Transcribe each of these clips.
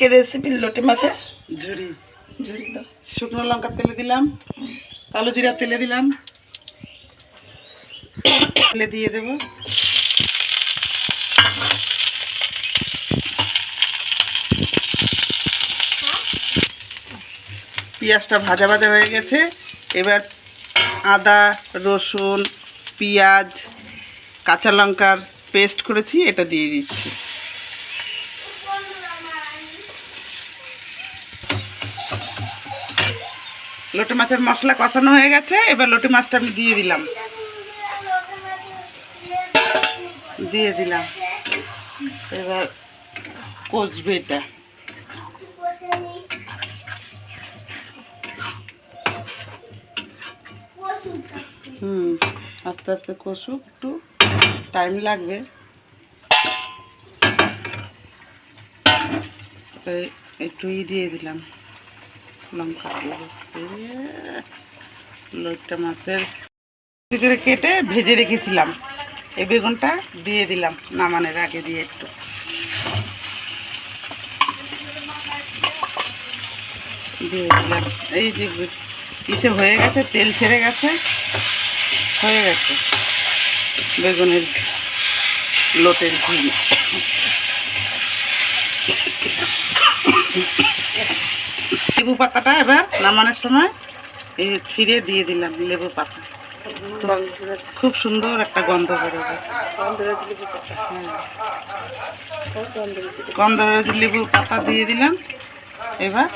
আজকের রেসিপি লোটে মাছের? ঝুড়ি ঝুড়ি দাও। শুকনো লঙ্কা তেলে দিলাম, কালো জিরা তেলে দিলাম। তেলে দিয়ে দেব। পেঁয়াজটা ভাজা ভাজা হয়ে গেছে। এবার আদা, রসুন, পেঁয়াজ, কাঁচা লঙ্কার পেস্ট করেছি, এটা দিয়ে দিচ্ছি। লোটে মাছের মশলা কষানো হয়ে গেছে, এবার লোটে মাছটা আমি দিয়ে দিলাম। দিয়ে দিলাম। এবার কষবে এটা। হুম, আস্তে আস্তে কষুক, একটু টাইম লাগবে। একটু ই দিয়ে দিলাম। লঙ্কা লোটটা মাছের করে কেটে ভেজে রেখেছিলাম। এই বেগুনটা দিয়ে দিলাম নামানোর আগে দিয়ে একটু। দিয়ে দিলাম। এই যে কিছু হয়ে গেছে, তেল ছেড়ে গেছে, হয়ে গেছে বেগুনের লোটের ঘি লেবু পাতাটা এবার নামানোর সময় এই ছিঁড়ে দিয়ে দিলাম লেবু পাতা। খুব সুন্দর একটা গন্ধ বেরোবে। গন্ধরাজ লেবু পাতা দিয়ে দিলাম। এবার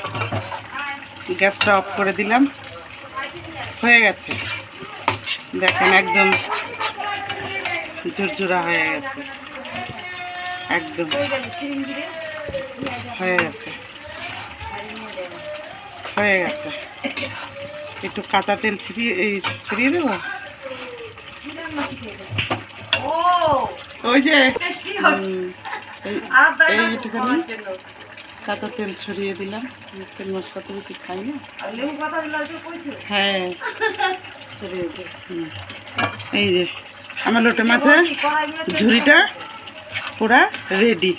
গ্যাসটা অফ করে দিলাম। হয়ে গেছে। দেখেন একদম ঝুরঝুরা হয়ে গেছে। একদম। হয়ে গেছে। হয়ে গেছে। একটু কাঁচা তেল ছিটিয়ে এই ছিটিয়ে দেবো? ওই যে এই- একটুখানি কাঁচা তেল ছড়িয়ে দিলাম। তেল মশলা তো বেশি খাই না হ্যাঁ ছড়িয়ে দিই। হুম। এই যে আমার লোটে মাছের ঝুড়িটা পুরা রেডি